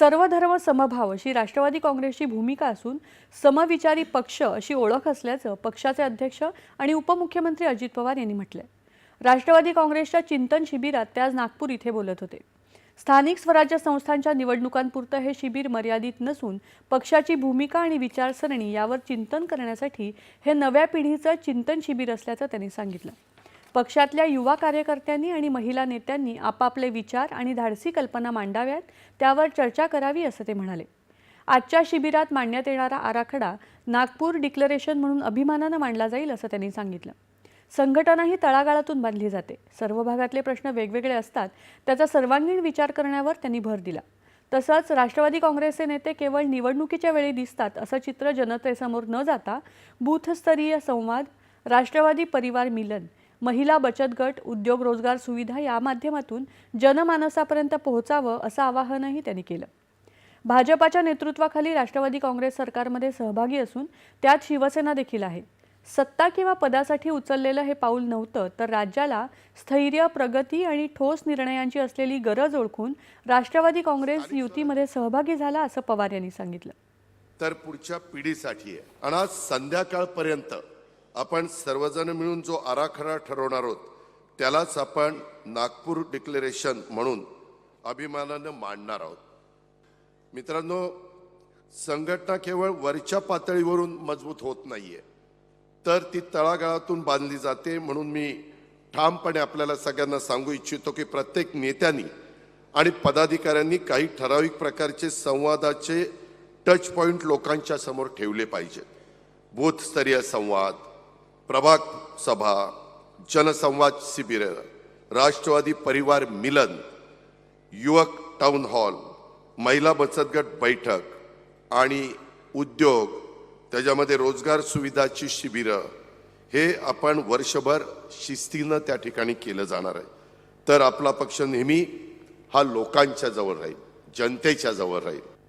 सर्वधर्म समभाव अशी राष्ट्रवादी काँग्रेसची भूमिका असून समविचारी पक्ष अशी ओळख असल्याचं पक्षाचे अध्यक्ष आणि उपमुख्यमंत्री अजित पवार यांनी म्हटलंय. राष्ट्रवादी काँग्रेसच्या चिंतन शिबिरात ते आज नागपूर इथे बोलत होते. स्थानिक स्वराज्य संस्थांच्या निवडणुकांपुरतं हे शिबिर मर्यादित नसून पक्षाची भूमिका आणि विचारसरणी यावर चिंतन करण्यासाठी हे नव्या पिढीचं चिंतन शिबिर असल्याचं त्यांनी सांगितलं. पक्षातल्या युवा कार्यकर्त्यांनी आणि महिला नेत्यांनी आपापले विचार आणि धाडसी कल्पना मांडाव्यात त्यावर चर्चा करावी असं ते म्हणाले. आजच्या शिबिरात मांडण्यात येणारा आराखडा नागपूर डिक्लरेशन म्हणून अभिमानानं मांडला जाईल असं त्यांनी सांगितलं. संघटना ही तळागाळातून बांधली जाते. सर्व भागातले प्रश्न वेगवेगळे असतात. त्याचा सर्वांगीण विचार करण्यावर त्यांनी भर दिला. तसंच राष्ट्रवादी काँग्रेसचे नेते केवळ निवडणुकीच्या वेळी दिसतात असं चित्र जनतेसमोर न जाता बूथस्तरीय संवाद राष्ट्रवादी परिवार मिलन महिला बचत गट उद्योग रोजगार सुविधा या माध्यमातून जनमानसापर्यंत पोहोचावं असं आवाहनही त्यांनी केलं. भाजपाच्या नेतृत्वाखाली राष्ट्रवादी काँग्रेस सरकारमध्ये सहभागी असून त्यात शिवसेना देखील आहे. सत्ता किंवा पदासाठी उचललेलं हे पाऊल नव्हतं तर राज्याला स्थैर्य प्रगती आणि ठोस निर्णयांची असलेली गरज ओळखून राष्ट्रवादी काँग्रेस युतीमध्ये सहभागी झाला असं पवार यांनी सांगितलं. तर पुढच्या पिढीसाठी आहे. आणि आज संध्याकाळपर्यंत आपण सर्वजण मिळून जो आराखडा ठरवणार आहोत त्यालाच आपण नागपूर डिक्लेरेशन म्हणून अभिमानानं मांडणार आहोत. मित्रांनो संघटना केवळ वरच्या पातळीवरून मजबूत होत नाहीये तर ती तळागाळातून बांधली जाते म्हणून मी ठामपणे आपल्याला सगळ्यांना सांगू इच्छितो की प्रत्येक नेत्यांनी आणि पदाधिकाऱ्यांनी काही ठराविक प्रकारचे संवादाचे टच पॉइंट लोकांच्या समोर ठेवले पाहिजेत. बूथस्तरीय संवाद प्रभाग सभा जनसंवाद शिबिर राष्ट्रवादी परिवार मिलन युवक टाउन हॉल महिला बचत गट बैठक आणि उद्योग त्याच्यामध्ये रोजगार सुविधाची शिबिरं हे आपण वर्षभर शिस्तीनं त्या ठिकाणी केलं जाणार आहे. तर आपला पक्ष नेहमी हा लोकांच्या जवळ राहील जनतेच्या जवळ राहील.